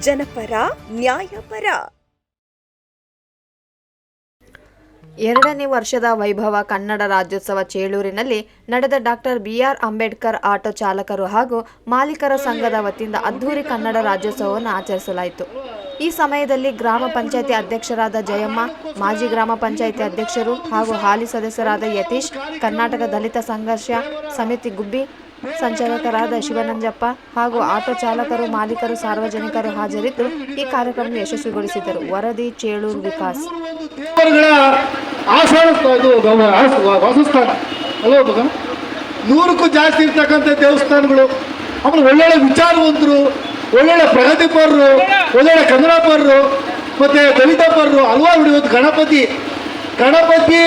ಜನಪರ, ನ್ಯಾಯಪರ. ಎರಡನೇ ವರ್ಷದ ವೈಭವ ಕನ್ನಡ ರಾಜ್ಯೋತ್ಸವ ಚೇಳೂರಿನಲ್ಲಿ ನಡೆದ ಡಾಕ್ಟರ್ ಬಿಆರ್ ಅಂಬೇಡ್ಕರ್ ಆಟೋ ಚಾಲಕರು ಹಾಗೂ ಮಾಲೀಕರ ಸಂಘದ ವತಿಯಿಂದ ಅದ್ಧೂರಿ ಕನ್ನಡ ರಾಜ್ಯೋತ್ಸವವನ್ನು ಆಚರಿಸಲಾಯಿತು. ಈ ಸಮಯದಲ್ಲಿ ಗ್ರಾಮ ಪಂಚಾಯತಿ ಅಧ್ಯಕ್ಷರಾದ ಜಯಮ್ಮ, ಮಾಜಿ ಗ್ರಾಮ ಪಂಚಾಯತಿ ಅಧ್ಯಕ್ಷರು ಹಾಗೂ ಹಾಲಿ ಸದಸ್ಯರಾದ ಯತೀಶ್, ಕರ್ನಾಟಕ ದಲಿತ ಸಂಘರ್ಷ ಸಮಿತಿ ಗುಬ್ಬಿ, ಸಂಚಾಲಕರಾದ ಶಿವನಂಜಪ್ಪ ಹಾಗೂ ಆಟೋ ಚಾಲಕರು, ಮಾಲೀಕರು, ಸಾರ್ವಜನಿಕರು ಹಾಜರಿದ್ದು ಈ ಕಾರ್ಯಕ್ರಮ ಯಶಸ್ವಿಗೊಳಿಸಿದರು. ವರದಿ, ಚೇಳೂರು ವಿಕಾಸ್. ನೂರಕ್ಕೂ ಜಾಸ್ತಿ ಇರ್ತಕ್ಕಂಥ ದೇವಸ್ಥಾನಗಳು. ಆಮೇಲೆ ಒಳ್ಳೊಳ್ಳೆ ವಿಚಾರವಂತರು ಒಳ್ಳೊಳ್ಳೆ ಪ್ರಗತಿಪರರು ಒಳ್ಳೊಳ್ಳೆ ಕನ್ನಡಪರರು ಮತ್ತೆ ದಲಿತಪರರು ಹಲವಾರು ಇವತ್ತು ಗಣಪತಿ. ಗಣಪತಿ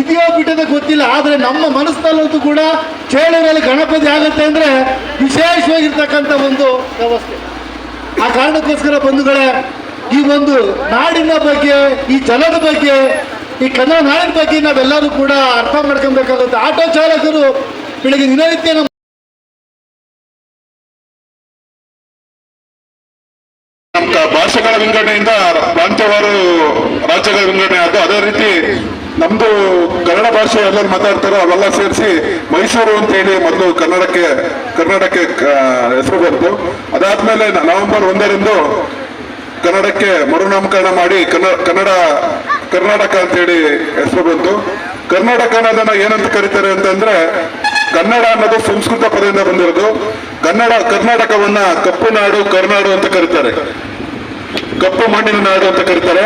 ಇದೆಯೋ ಬಿಟ್ಟದ ಗೊತ್ತಿಲ್ಲ, ಆದರೆ ನಮ್ಮ ಮನಸ್ಸಿನಲ್ಲಂತೂ ಕೂಡ ಚೇಳೂರಲ್ಲಿ ಗಣಪತಿ ಆಗುತ್ತೆ ಅಂದರೆ ವಿಶೇಷವಾಗಿರ್ತಕ್ಕಂಥ ಒಂದು ವ್ಯವಸ್ಥೆ. ಆ ಕಾರಣಕ್ಕೋಸ್ಕರ ಬಂಧುಗಳೇ, ಈ ಒಂದು ನಾಡಿನ ಬಗ್ಗೆ, ಈ ಜನದ ಬಗ್ಗೆ, ಈ ಕನ್ನಡ ನಾಡಿನ ಬಗ್ಗೆ ನಾವೆಲ್ಲರೂ ಕೂಡ ಅರ್ಥ ಮಾಡ್ಕೊಬೇಕಾಗುತ್ತೆ. ಆಟೋ ಚಾಲಕರು, ಬೆಳಿಗ್ಗೆ ದಿನನಿತ್ಯ ನಮ್ಮ ಭಾಷೆಗಳ ವಿಂಗಡಣೆಯಿಂದ ಪ್ರಾಂತ್ಯವಾರು ರಾಜ್ಯಗಳ ವಿಂಗಡಣೆ ಆದ್ದು ಅದೇ ರೀತಿ ನಮ್ದು ಕನ್ನಡ ಭಾಷೆ ಎಲ್ಲರೂ ಮಾತಾಡ್ತಾರೋ ಅವೆಲ್ಲ ಸೇರಿಸಿ ಮೈಸೂರು ಅಂತ ಹೇಳಿ ಮೊದಲು ಕನ್ನಡಕ್ಕೆ, ಕರ್ನಾಟಕಕ್ಕೆ ಹೆಸರು ಬಂತು. ಅದಾದ್ಮೇಲೆ ನವೆಂಬರ್ ಒಂದರಂದು ಕನ್ನಡಕ್ಕೆ ಮರುನಾಮಕರಣ ಮಾಡಿ ಕನ್ನಡ, ಕರ್ನಾಟಕ ಅಂತ ಹೇಳಿ ಹೆಸರು ಬಂತು. ಕರ್ನಾಟಕ ಅನ್ನೋದನ್ನ ಏನಂತ ಕರೀತಾರೆ ಅಂತಂದ್ರೆ ಕನ್ನಡ ಅನ್ನೋದು ಸಂಸ್ಕೃತ ಪದದಿಂದ ಬಂದಿರೋದು. ಕನ್ನಡ, ಕರ್ನಾಟಕವನ್ನ ಕಪ್ಪು ನಾಡು, ಕರ್ನಾಡು ಅಂತ ಕರೀತಾರೆ. ಕಪ್ಪು ಮಣ್ಣಿನ ನಾಡು ಅಂತ ಕರೀತಾರೆ.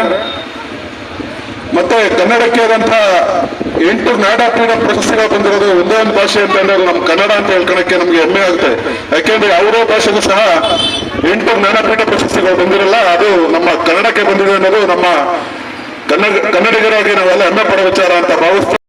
ಮತ್ತೆ ಕನ್ನಡಕ್ಕೆ ಆದಂತಹ ಎಂಟು ನಾಡಪೀಠ ಪ್ರಶಸ್ತಿಗಳು ಬಂದಿರೋದು ಒಂದೇ ಒಂದು ಭಾಷೆ ಅಂತ ಅದು ನಮ್ಮ ಕನ್ನಡ ಅಂತ ಹೇಳ್ಕೊಳಕ್ಕೆ ನಮ್ಗೆ ಹೆಮ್ಮೆ ಆಗುತ್ತೆ. ಯಾಕೆಂದ್ರೆ ಯಾವುದೇ ಭಾಷೆಗೂ ಸಹ ಎಂಟು ಜ್ಞಾನಪೀಠ ಪ್ರಶಸ್ತಿಗಳು ಬಂದಿರಲ್ಲ, ಅದು ನಮ್ಮ ಕನ್ನಡಕ್ಕೆ ಬಂದಿದೆ ಅನ್ನೋದು ನಮ್ಮ ಕನ್ನಡ, ಕನ್ನಡಿಗರಾಗಿ ನಾವೆಲ್ಲ ಹೆಮ್ಮೆ ಪಡೋ ವಿಚಾರ ಅಂತ ಭಾವಿಸ್ತೀವಿ.